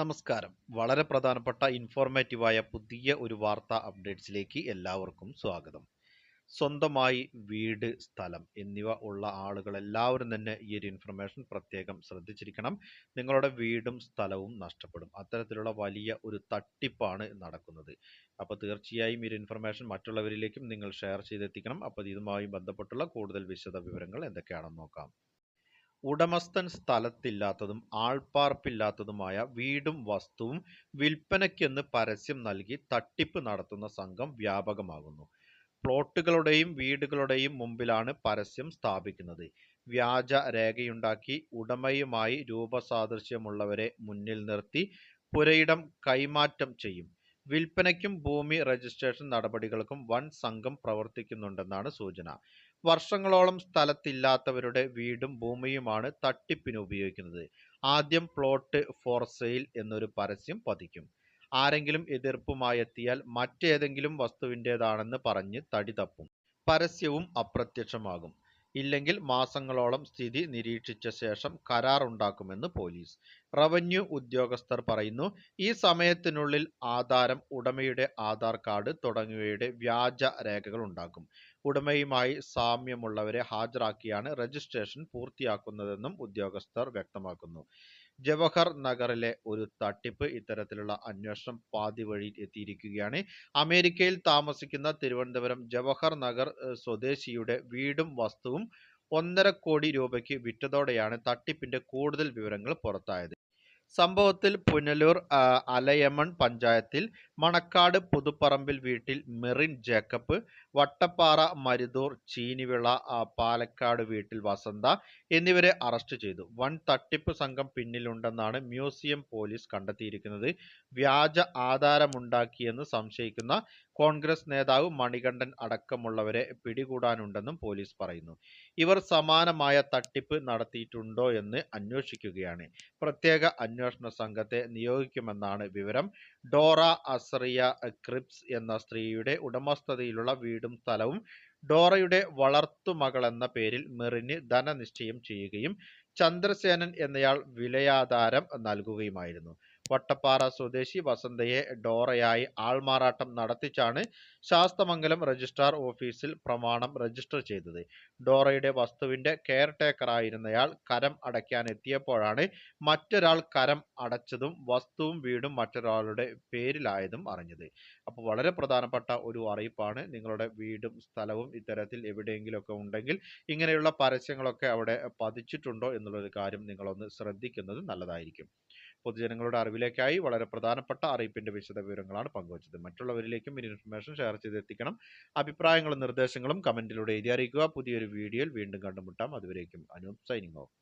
നമസ്കാരം. വളരെ പ്രധാനപ്പെട്ട ഇൻഫോർമേറ്റീവായ പുതിയ ഒരു വാർത്താ അപ്ഡേറ്റ്സിലേക്ക് എല്ലാവർക്കും സ്വാഗതം. സ്വന്തമായി വീട് സ്ഥലം എന്നിവ ഉള്ള ആളുകൾ എല്ലാവരും തന്നെ ഈ ഒരു ഇൻഫർമേഷൻ പ്രത്യേകം ശ്രദ്ധിച്ചിരിക്കണം. നിങ്ങളുടെ വീടും സ്ഥലവും നഷ്ടപ്പെടും. അത്തരത്തിലുള്ള വലിയ ഒരു തട്ടിപ്പാണ് നടക്കുന്നത്. അപ്പോൾ തീർച്ചയായും ഈ ഒരു ഇൻഫർമേഷൻ മറ്റുള്ളവരിലേക്കും നിങ്ങൾ ഷെയർ ചെയ്തെത്തിക്കണം. അപ്പോൾ ഇതുമായി ബന്ധപ്പെട്ടുള്ള കൂടുതൽ വിശദ വിവരങ്ങൾ എന്തൊക്കെയാണെന്ന് നോക്കാം. ഉടമസ്ഥൻ സ്ഥലത്തില്ലാത്തതും ആൾപ്പാർപ്പില്ലാത്തതുമായ വീടും വസ്തുവും വിൽപ്പനയ്ക്കെന്ന് പരസ്യം നൽകി തട്ടിപ്പ് നടത്തുന്ന സംഘം വ്യാപകമാകുന്നു. പ്ലോട്ടുകളുടെയും വീടുകളുടെയും മുമ്പിലാണ് പരസ്യം സ്ഥാപിക്കുന്നത്. വ്യാജ രേഖയുണ്ടാക്കി ഉടമയുമായി രൂപസാദൃശ്യമുള്ളവരെ മുന്നിൽ നിർത്തി പുരയിടം കൈമാറ്റം ചെയ്യും. വിൽപ്പനയ്ക്കും ഭൂമി രജിസ്ട്രേഷൻ നടപടികൾക്കും വൻ സംഘം പ്രവർത്തിക്കുന്നുണ്ടെന്നാണ് സൂചന. വർഷങ്ങളോളം സ്ഥലത്തില്ലാത്തവരുടെ വീടും ഭൂമിയുമാണ് തട്ടിപ്പിന് ഉപയോഗിക്കുന്നത്. ആദ്യം പ്ലോട്ട് ഫോർ സെയിൽ എന്നൊരു പരസ്യം പതിക്കും. ആരെങ്കിലും എതിർപ്പുമായി എത്തിയാൽ മറ്റേതെങ്കിലും വസ്തുവിന്റെതാണെന്ന് പറഞ്ഞ് തടി തപ്പും. പരസ്യവും അപ്രത്യക്ഷമാകും. ഇല്ലെങ്കിൽ മാസങ്ങളോളം സ്ഥിതി നിരീക്ഷിച്ച ശേഷം കരാർ ഉണ്ടാക്കുമെന്ന് പോലീസ്. റവന്യൂ ഉദ്യോഗസ്ഥർ പറയുന്നു ഈ സമയത്തിനുള്ളിൽ ആധാരം ഉടമയുടെ ആധാർ കാർഡ് തുടങ്ങിയവയുടെ വ്യാജ രേഖകൾ ഉണ്ടാക്കും. ഉടമയുമായി സാമ്യമുള്ളവരെ ഹാജരാക്കിയാണ് രജിസ്ട്രേഷൻ പൂർത്തിയാക്കുന്നതെന്നും ഉദ്യോഗസ്ഥർ വ്യക്തമാക്കുന്നു. ജവഹർ നഗറിലെ ഒരു തട്ടിപ്പ് ഇത്തരത്തിലുള്ള അന്വേഷണം പാതി വഴി എത്തിയിരിക്കുകയാണ്. അമേരിക്കയിൽ താമസിക്കുന്ന തിരുവനന്തപുരം ജവഹർ നഗർ സ്വദേശിയുടെ വീടും വസ്തുവും ഒന്നര കോടി രൂപയ്ക്ക് വിറ്റതോടെയാണ് തട്ടിപ്പിന്റെ കൂടുതൽ വിവരങ്ങൾ പുറത്തായത്. സംഭവത്തിൽ പുനലൂർ അലയമൺ പഞ്ചായത്തിൽ മണക്കാട് പുതുപ്പറമ്പിൽ വീട്ടിൽ മെറിൻ ജേക്കബ് വട്ടപ്പാറ മരുതൂർ ചീനിവിള പാലക്കാട് വീട്ടിൽ വസന്ത എന്നിവരെ അറസ്റ്റ് ചെയ്തു. വൻ തട്ടിപ്പ് സംഘം പിന്നിലുണ്ടെന്നാണ് മ്യൂസിയം പോലീസ് കണ്ടെത്തിയിരിക്കുന്നത്. വ്യാജ ആധാരമുണ്ടാക്കിയെന്ന് സംശയിക്കുന്ന കോൺഗ്രസ് നേതാവ് മണികണ്ഠൻ അടക്കമുള്ളവരെ പിടികൂടാനുണ്ടെന്നും പോലീസ് പറയുന്നു. ഇവർ സമാനമായ തട്ടിപ്പ് നടത്തിയിട്ടുണ്ടോ എന്ന് അന്വേഷിക്കുകയാണ്. പ്രത്യേക അന്വേഷണ സംഘത്തെ നിയോഗിക്കുമെന്നാണ് വിവരം. ഡോറ അസറിയ ക്രിപ്സ് എന്ന സ്ത്രീയുടെ ഉടമസ്ഥതയിലുള്ള വീടും സ്ഥലവും ഡോറയുടെ വളർത്തുമകൾ എന്ന പേരിൽ മെറിന് ധനനിശ്ചയം ചെയ്യുകയും ചന്ദ്രസേനൻ എന്നയാൾ വിലയാധാരം നൽകുകയുമായിരുന്നു. വട്ടപ്പാറ സ്വദേശി വസന്തയെ ഡോറയായി ആൾമാറാട്ടം നടത്തിച്ചാണ് ശാസ്തമംഗലം രജിസ്ട്രാർ ഓഫീസിൽ പ്രമാണം രജിസ്റ്റർ ചെയ്തത്. ഡോറയുടെ വസ്തുവിന്റെ കെയർ ടേക്കറായിരുന്നയാൾ കരം അടയ്ക്കാൻ എത്തിയപ്പോഴാണ് മറ്റൊരാൾ കരം അടച്ചതും വസ്തുവും വീടും മറ്റൊരാളുടെ പേരിലായതും അറിഞ്ഞത്. അപ്പോൾ വളരെ പ്രധാനപ്പെട്ട ഒരു അറിയിപ്പാണ്. നിങ്ങളുടെ വീടും സ്ഥലവും ഇത്തരത്തിൽ എവിടെയെങ്കിലുമൊക്കെ ഉണ്ടെങ്കിൽ ഇങ്ങനെയുള്ള പരസ്യങ്ങളൊക്കെ അവിടെ പതിച്ചിട്ടുണ്ടോ എന്നുള്ളൊരു കാര്യം നിങ്ങളൊന്ന് ശ്രദ്ധിക്കുന്നത് നല്ലതായിരിക്കും. പൊതുജനങ്ങളുടെ അറിവിലേക്കായി വളരെ പ്രധാനപ്പെട്ട അറിയിപ്പിന്റെ വിശദ വിവരങ്ങളാണ് പങ്കുവച്ചത്. മറ്റുള്ളവരിലേക്കും ഈ ഇൻഫർമേഷൻ ഷെയർ ചെയ്തെത്തിക്കണം. അഭിപ്രായങ്ങളും നിർദ്ദേശങ്ങളും കമന്റിലൂടെ എഴുതി അറിയിക്കുക. പുതിയൊരു വീഡിയോയിൽ വീണ്ടും കണ്ടുമുട്ടാം. അതുവരേക്കും അനൂപ് സൈനിങ് ഓഫ്.